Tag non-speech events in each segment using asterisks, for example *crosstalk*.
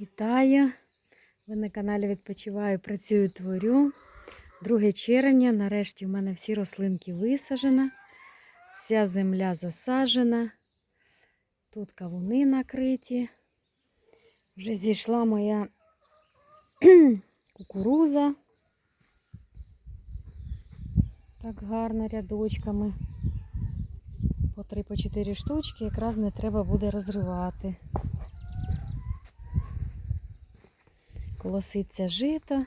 Вітаю! Ви на каналі Відпочиваю, працюю, творю. 2 червня. Нарешті в мене всі рослинки висаджена, вся земля засаджена. Тут кавуни накриті. Вже зійшла моя *clears throat* кукуруза. Так гарно рядочками. По 3-4 штучки якраз не треба буде розривати. Колоситься жито,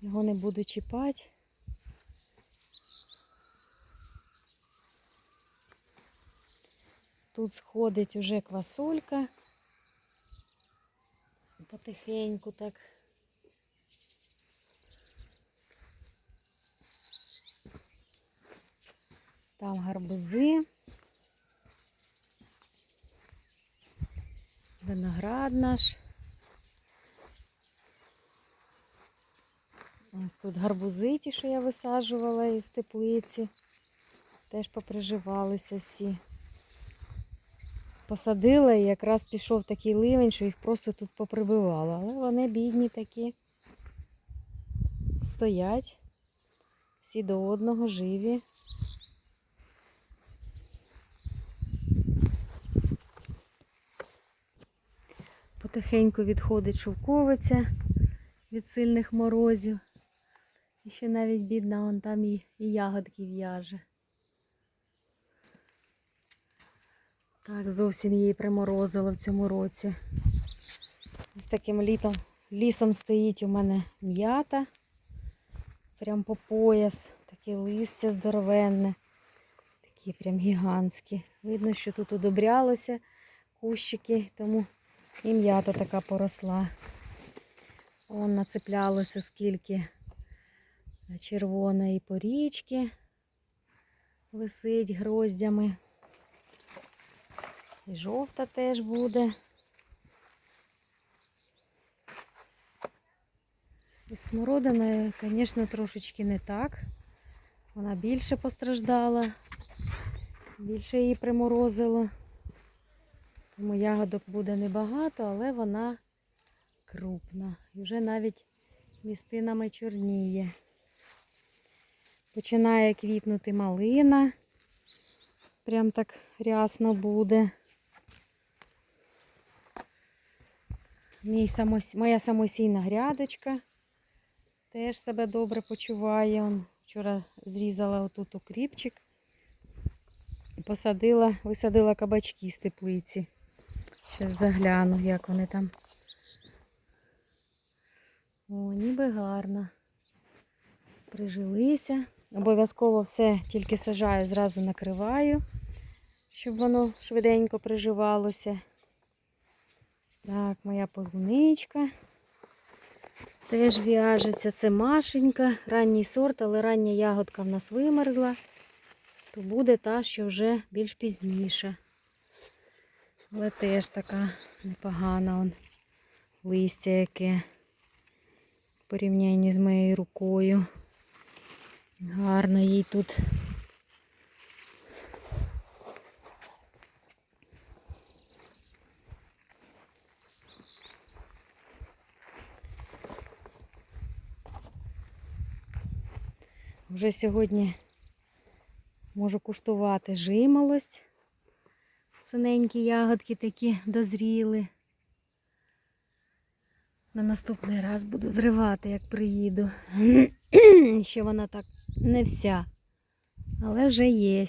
його не буду чіпати. Тут сходить уже квасолька. Потихеньку так. Там гарбузи. Виноград наш. Ось тут гарбузи ті, що я висаджувала із теплиці. Теж поприживалися всі. Посадила і якраз пішов такий ливень, що їх просто тут поприбивало. Але вони бідні такі. Стоять. Всі до одного живі. Потихеньку відходить шовковиця від сильних морозів. І ще навіть бідна, он там і, і ягодки в'яже. Так, зовсім її приморозило в цьому році. Ось таким літом, лісом стоїть у мене м'ята. Прям по пояс. Таке листя здоровенне. Такі прям гігантські. Видно, що тут удобрялося кущики, тому і м'ята така поросла. Он нацеплялося скільки червоної порічки висить гроздями. І жовта теж буде. І смородиною, звісно, трошечки не так. Вона більше постраждала, більше її приморозило. Тому ягодок буде небагато, але вона крупна. І вже навіть містинами чорніє. Починає квітнути малина. Прям так рясно буде. Мій самос... Моя самосійна грядочка теж себе добре почуває. Вчора зрізала отут укріпчик. і Посадила, висадила кабачки з теплиці. Зараз загляну, як вони там. О, ніби гарно. Прижилися. Обов'язково все тільки сажаю, зразу накриваю, щоб воно швиденько приживалося. Так, моя полуничка. Теж в'яжеться. Це Машенька, ранній сорт, але рання ягодка в нас вимерзла, то буде та, що вже більш пізніша. Але теж така непогана он, листя яке в порівнянні з моєю рукою. Гарно їй тут. Вже сьогодні можу куштувати жимолость. Синенькі ягодки такі дозріли. На наступний раз буду зривати, як приїду. *clears throat* Ще вона так не вся, але вже є.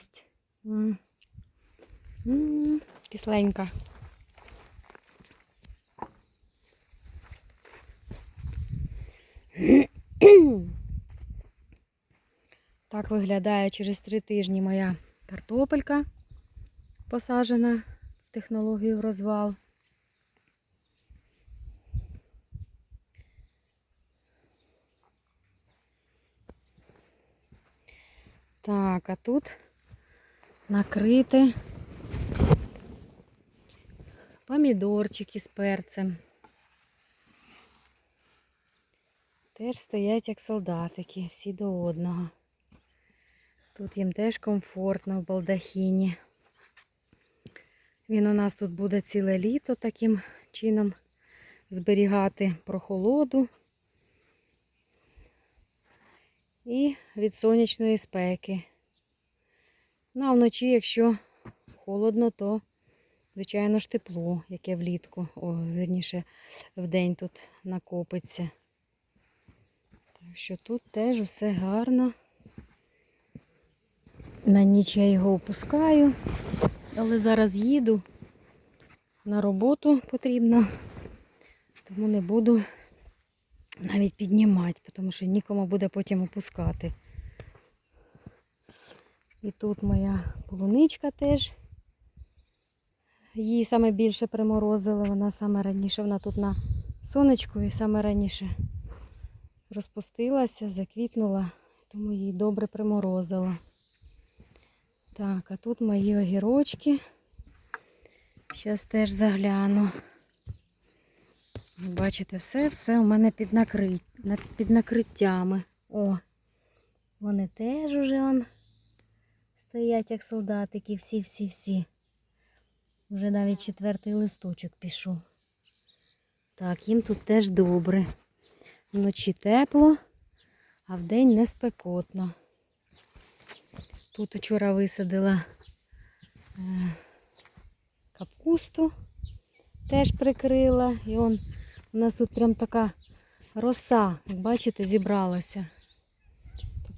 Кисленька. *clears throat* Так виглядає через три тижні моя картопелька посаджена в технологію розвал. Так, а тут накрити помідорчики з перцем. Теж стоять як солдатики, всі до одного. Тут їм теж комфортно в балдахіні. Він у нас тут буде ціле літо таким чином зберігати прохолоду і від сонячної спеки. Ну, а вночі, якщо холодно, то, звичайно ж, тепло, яке влітку, о, верніше, вдень тут накопиться. Так що тут теж усе гарно. На ніч я його опускаю, але зараз їду. На роботу потрібно, тому не буду навіть піднімати, тому що нікому буде потім опускати. І тут моя полуничка теж. Її саме більше приморозили. Вона саме раніше, вона тут на сонечку і саме раніше розпустилася, заквітнула, тому її добре приморозило. Так, а тут мої огірочки. Зараз теж загляну. Бачите, все, все у мене під накриттями. О, вони теж уже он стоять, як солдатики, всі-всі-всі. Вже навіть четвертий листочок пішов. Так, їм тут теж добре. Вночі тепло, а вдень не спекотно. Тут вчора висадила е, капусту, теж прикрила. І он у нас тут прям така роса, як бачите, зібралася.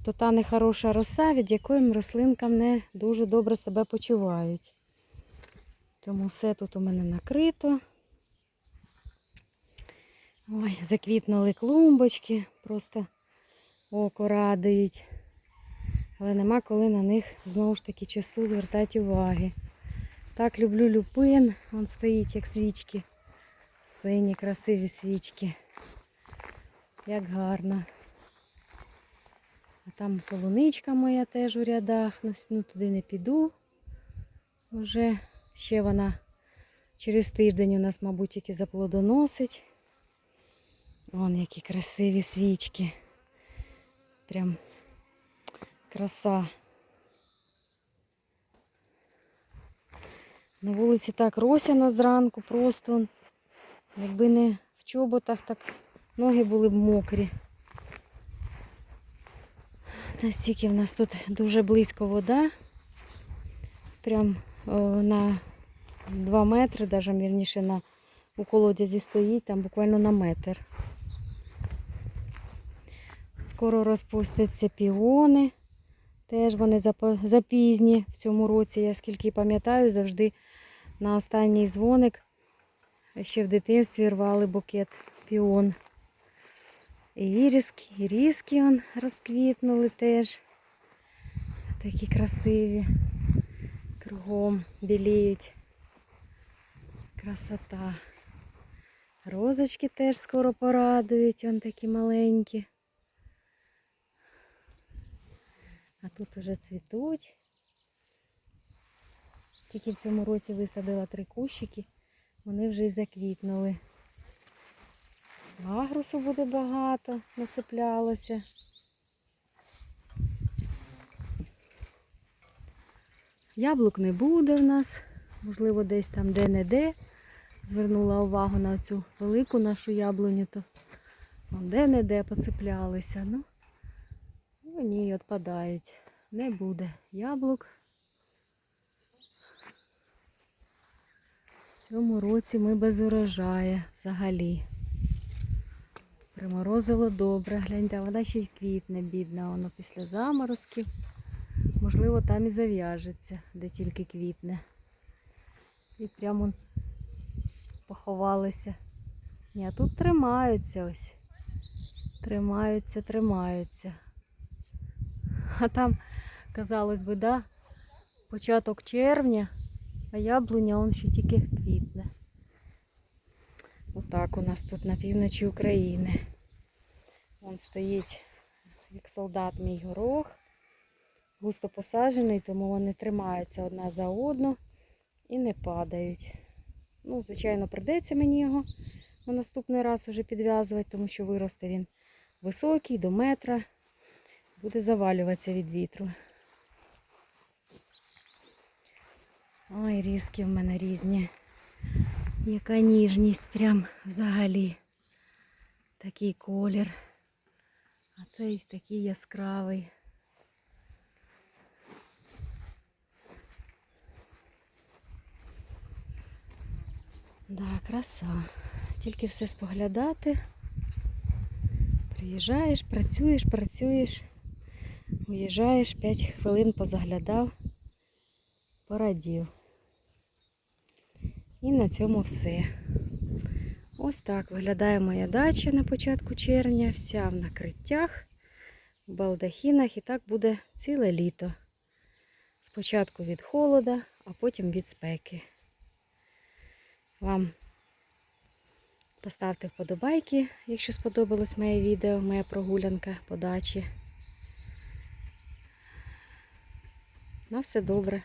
Тобто та нехороша роса, від якої рослинкам не дуже добре себе почувають. Тому все тут у мене накрито. Ой, заквітнули клумбочки, просто око радують. Але нема коли на них знову ж таки часу звертати уваги. Так люблю люпин, він стоїть як свічки. Сині, красиві свічки. Як гарно. А там полуничка моя теж у рядах. Ну, ну туди не піду. Вже ще вона через тиждень у нас, мабуть, тільки заплодоносить. Вон які красиві свічки. Прям краса. На вулиці так росяно зранку, просто якби не в чоботах, так ноги були б мокрі. Настільки в нас тут дуже близько вода. Прям о, на 2 метри, навіть вірніше на у колодязі стоїть, там буквально на метр. Скоро розпустяться піони. Теж вони запізні в цьому році. Я скільки пам'ятаю, завжди на останній дзвоник ще в дитинстві рвали букет піон. І іріски он розквітнули теж. Такі красиві. Кругом біліють. Красота. Розочки теж скоро порадують, он такі маленькі. А тут уже цвітуть. Тільки в цьому році висадила три кущики, вони вже й заквітнули. Агрусу буде багато, нацеплялося. Яблук не буде в нас, можливо, десь там де-не-де. Звернула увагу на цю велику нашу яблуню, то де-не-де поцеплялися. Ну, вони відпадають. Не буде яблук. В цьому році ми без урожаю взагалі. Приморозило добре. Гляньте, вона ще й квітне, бідна, воно після заморозків. Можливо, там і зав'яжеться, де тільки квітне. І прямо поховалися. Ні, а тут тримаються ось. Тримаються, тримаються. А там, казалось би, да, початок червня, а яблуня он ще тільки квітне. Отак у нас тут на півночі України. Вон стоїть, як солдат, мій горох. Густо посаджений, тому вони тримаються одна за одну і не падають. Ну, звичайно, придеться мені його на наступний раз уже підв'язувати, тому що виросте він високий, до метра. Буде завалюватися від вітру. Ой, різки в мене різні. Яка ніжність прям взагалі. Такий колір. А цей такий яскравий. Да, краса. Тільки все споглядати. Приїжджаєш, працюєш, працюєш, уїжджаєш, 5 хвилин позаглядав, порадів. І на цьому все. Ось так виглядає моя дача на початку червня, вся в накриттях, в балдахінах, і так буде ціле літо. Спочатку від холода, а потім від спеки. Вам поставте вподобайки, якщо сподобалось моє відео, моя прогулянка по дачі. На все добре.